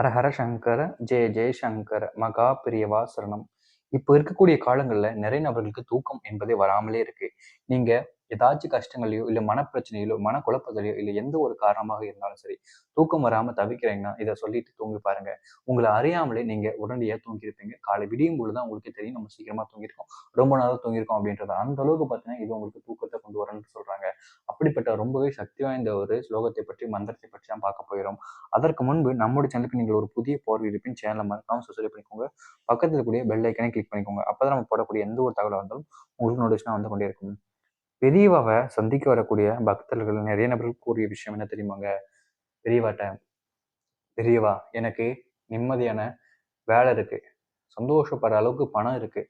ஹரஹர சங்கர ஜெய ஜெயசங்கர மகா பிரியவா சரணம். இப்போ இருக்கக்கூடிய காலங்களில் நிறைய நபர்களுக்கு தூக்கம் என்பதே வராமலே இருக்கு. நீங்க ஏதாச்சும் கஷ்டங்களையோ இல்லை மனப்பிரச்சனையிலோ மனக்குழப்பத்திலையோ இல்லை எந்த ஒரு காரணமாக இருந்தாலும் சரி தூக்கம் வராமல் தவிக்கிறீங்கன்னா இதை சொல்லிட்டு தூங்கி பாருங்க. உங்களை அறியாமலே நீங்கள் உடனடியாக தூங்கியிருப்பீங்க. காலை விடியும் பொழுது தான் உங்களுக்கு தெரியும் நம்ம சீக்கிரமாக தூங்கியிருக்கோம். ரொம்ப நாளாக தூங்கியிருக்கோம் அப்படின்றது. அந்த அளவுக்கு பார்த்தீங்கன்னா இது உங்களுக்கு தூக்கத்தை கொண்டு வரணும்னு சொல்கிறாங்க அப்படிப்பட்ட ரொம்பவே சக்தி வாய்ந்த ஒரு ஸ்லோகத்தை பற்றி மந்திரத்தை பற்றி தான் பார்க்க போயிடும் அதற்கு முன்பு நம்முடைய சேனலுக்கு நீங்கள் ஒரு புதிய போர்வை இருப்பின் சேனலை மறக்காமல் சப்ஸ்கிரைப் பண்ணிக்கோங்க. பக்கத்தில் கூடிய பெல் ஐக்கனை கிளிக் பண்ணிக்கோங்க. அப்போ தான் நம்ம போடக்கூடிய எந்த ஒரு தகவலாக இருந்தாலும் உங்களுக்கு நோட்டிஃபிகேஷன் வந்து கொண்டே இருக்கும். பெரியவாவை சந்திக்க வரக்கூடிய பக்தர்கள் நிறைய நபர்கள் கூறிய விஷயம் என்ன தெரியுமாங்க? பெரியவாட்ட பெரியவா எனக்கு நிம்மதியான வேலை இருக்கு. சந்தோஷப்படுற அளவுக்கு பணம் இருக்கு.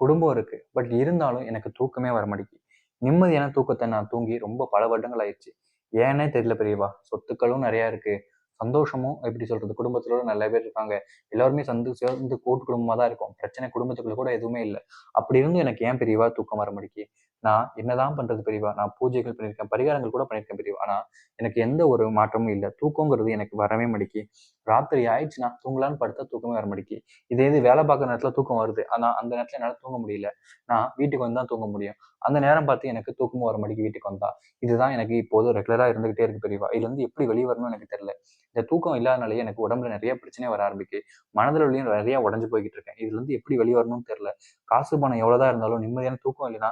குடும்பம் இருக்கு. பட் இருந்தாலும் எனக்கு தூக்கமே வர மாட்டேங்குது. நிம்மதியான தூக்கத்தை நான் தூங்கி ரொம்ப பல வருடங்கள் ஆயிடுச்சு. ஏன்னே தெரியல பெரியவா. சொத்துக்களும் நிறைய இருக்கு. சந்தோஷமும் எப்படி சொல்றது? குடும்பத்துல நிறைய பேர் இருக்காங்க. எல்லாருமே சந்து சேர்ந்து கூட்டு குடும்பமா தான் இருக்கும். பிரச்சனை குடும்பத்துக்குள்ள கூட எதுவுமே இல்லை. அப்படி இருந்து எனக்கு ஏன் பெரியவா தூக்கம் வர மாட்டேங்குது? நான் என்னதான் பண்றது பெரியவா? நான் பூஜைகள் பண்ணியிருக்கேன் பரிகாரங்கள் கூட பண்ணியிருக்கேன் பெரியவா. ஆனா எனக்கு எந்த ஒரு மாற்றமும் இல்லை. தூக்கங்கிறது எனக்கு வரவே மடிக்கி ராத்திரி ஆயிடுச்சுன்னா தூங்கலான்னு படுத்தா தூக்கமே வர மடிக்கி இதே இது வேலை பார்க்குற நேரத்துல தூக்கம் வருது. ஆனா அந்த நேரத்துல என்னால தூங்க முடியல. நான் வீட்டுக்கு வந்து தான் தூங்க முடியும். அந்த நேரம் பார்த்து எனக்கு தூக்கமும் வர மடிக்கு வீட்டுக்கு வந்தா. இதுதான் எனக்கு இப்போது ரெகுலரா இருந்துகிட்டே இருக்கு பெரியவா. இதுல இருந்து எப்படி வெளியே வரணும்னு எனக்கு தெரியல. இந்த தூக்கம் இல்லாதனாலேயே எனக்கு உடம்புல நிறைய பிரச்சனை வர ஆரம்பிக்கு. மனதில் உள்ளயும் நிறைய உடஞ்சு போய்கிட்டு இருக்கேன். இதுல இருந்து எப்படி வெளியே வரணும்னு தெரியல. காசு பணம் எவ்வளவுதான் இருந்தாலும் நிம்மதியான தூக்கம் இல்லைன்னா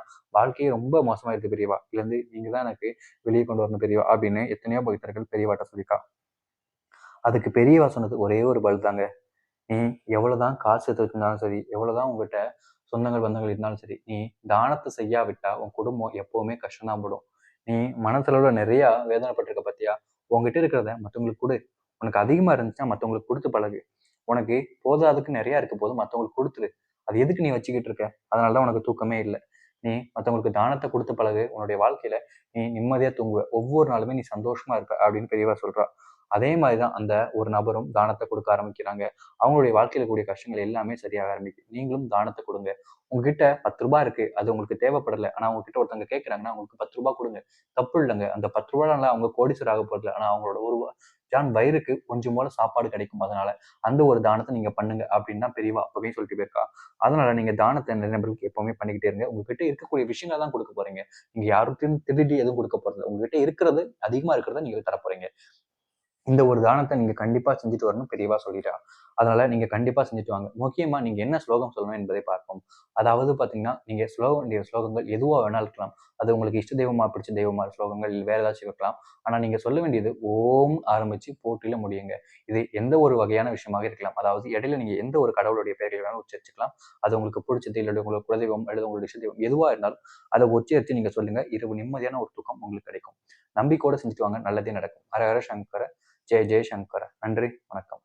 வாழ்க்கையே ரொம்ப மோசமா இருக்கு பெரியவா. இதுலேருந்து நீங்க தான் எனக்கு வெளியே கொண்டு வரணும் பெரியவா அப்படின்னு எத்தனையோ பக்தர்கள் பெரியவாட்ட சொல்லிக்கா அதுக்கு பெரியவா சொன்னது ஒரே ஒரு பல் தாங்க. நீ எவ்வளவுதான் காசு எடுத்து வச்சிருந்தாலும் சரி எவ்வளவுதான் உங்ககிட்ட சொந்தங்கள் பந்தங்கள் இருந்தாலும் சரி நீ தானத்தை செய்யாவிட்டா உன் குடும்பம் எப்பவுமே கஷ்டம்தான் படும். நீ மனசளவுல நிறைய வேதனைப்பட்டிருக்க பத்தியா? உங்ககிட்ட இருக்கிறத மற்றவங்களுக்கு கொடு. உனக்கு அதிகமா இருந்துச்சுன்னா மற்றவங்களுக்கு கொடுத்து பழகு. உனக்கு போதாதுக்கு நிறைய இருக்க போது மற்றவங்களுக்கு கொடுத்துரு. அது எதுக்கு நீ வச்சுக்கிட்டு இருக்க? அதனாலதான் உனக்கு தூக்கமே இல்லை. நீ மற்றவங்களுக்கு தானத்தை கொடுத்து பழகு உன்னுடைய வாழ்க்கையில நீ நிம்மதியா தூங்குவ. ஒவ்வொரு நாளுமே நீ சந்தோஷமா இருப்ப அப்படின்னு பெரியவா சொல்றா. அதே மாதிரி தான் அந்த ஒரு நபரும் தானத்தை கொடுக்க ஆரம்பிக்கிறாங்க. அவங்களுடைய வாழ்க்கையில கூடிய கஷ்டங்கள் எல்லாமே சரியாக ஆரம்பிக்கும் நீங்களும் தானத்தை கொடுங்க. உங்ககிட்ட பத்து ரூபாய் இருக்கு. அது உங்களுக்கு தேவைப்படல. ஆனா உங்ககிட்ட ஒருத்தவங்க கேட்கறாங்கன்னா உங்களுக்கு பத்து ரூபாய் கொடுங்க. தப்பு இல்லைங்க. அந்த பத்து ரூபாய்னால அவங்க கோடிசராக ஆக போறதில்ல. ஆனா அவங்களோட ஒரு ஜான் வயிறுக்கு கொஞ்சம் போல சாப்பாடு கிடைக்கும் அதனால. அந்த ஒரு தானத்தை நீங்க பண்ணுங்க அப்படின்னா பெரியவா அப்பவே சொல்லிட்டு போயிருக்கா. அதனால நீங்க தானத்தை நிறைய நபர்களுக்கு எப்பவுமே பண்ணிக்கிட்டே இருங்க. உங்ககிட்ட இருக்கக்கூடிய விஷயங்கள் தான் கொடுக்க போறீங்க. நீங்க யாருக்கும் திருடி எதுவும் கொடுக்க போறது உங்ககிட்ட இருக்கிறது அதிகமா இருக்கிறத நீங்க தர போறீங்க. இந்த ஒரு தானத்தை நீங்க கண்டிப்பா செஞ்சுட்டு வரணும் பெரியவா சொல்லிட்டா. அதனால நீங்க கண்டிப்பா செஞ்சுட்டு வாங்க. முக்கியமா நீங்க என்ன ஸ்லோகம் சொல்லணும் என்பதை பார்ப்போம். அதாவது பாத்தீங்கன்னா நீங்க ஸ்லோக வேண்டிய ஸ்லோகங்கள் எதுவா வேணாலும் இருக்கலாம். அது உங்களுக்கு இஷ்ட தெய்வமா பிடிச்ச தெய்வமா ஸ்லோகங்கள் வேற ஏதாச்சும் இருக்கலாம். ஆனா நீங்க சொல்ல வேண்டியது ஓம் ஆரம்பிச்சு போட்டியில முடியுங்க. இது எந்த ஒரு வகையான விஷயமாக இருக்கலாம். அதாவது இடையில நீங்க எந்த ஒரு கடவுளுடைய பெயர்கள் வேணாலும் உச்சரிச்சுக்கலாம் அது உங்களுக்கு பிடிச்சது இல்லை உங்களுக்கு குலதெய்வம் அல்லது உங்களுடைய இஷ்ட தெய்வம் எதுவா இருந்தாலும் அதை உச்சரித்து நீங்க சொல்லுங்க. இரவு நிம்மதியான ஒரு தூக்கம் உங்களுக்கு கிடைக்கும். நம்பிக்கையோடு செஞ்சுட்டு வாங்க. நல்லதே நடக்கும். ஹர ஹர சங்கர ஜெய ஜெயசங்கர நன்றி வணக்கம்.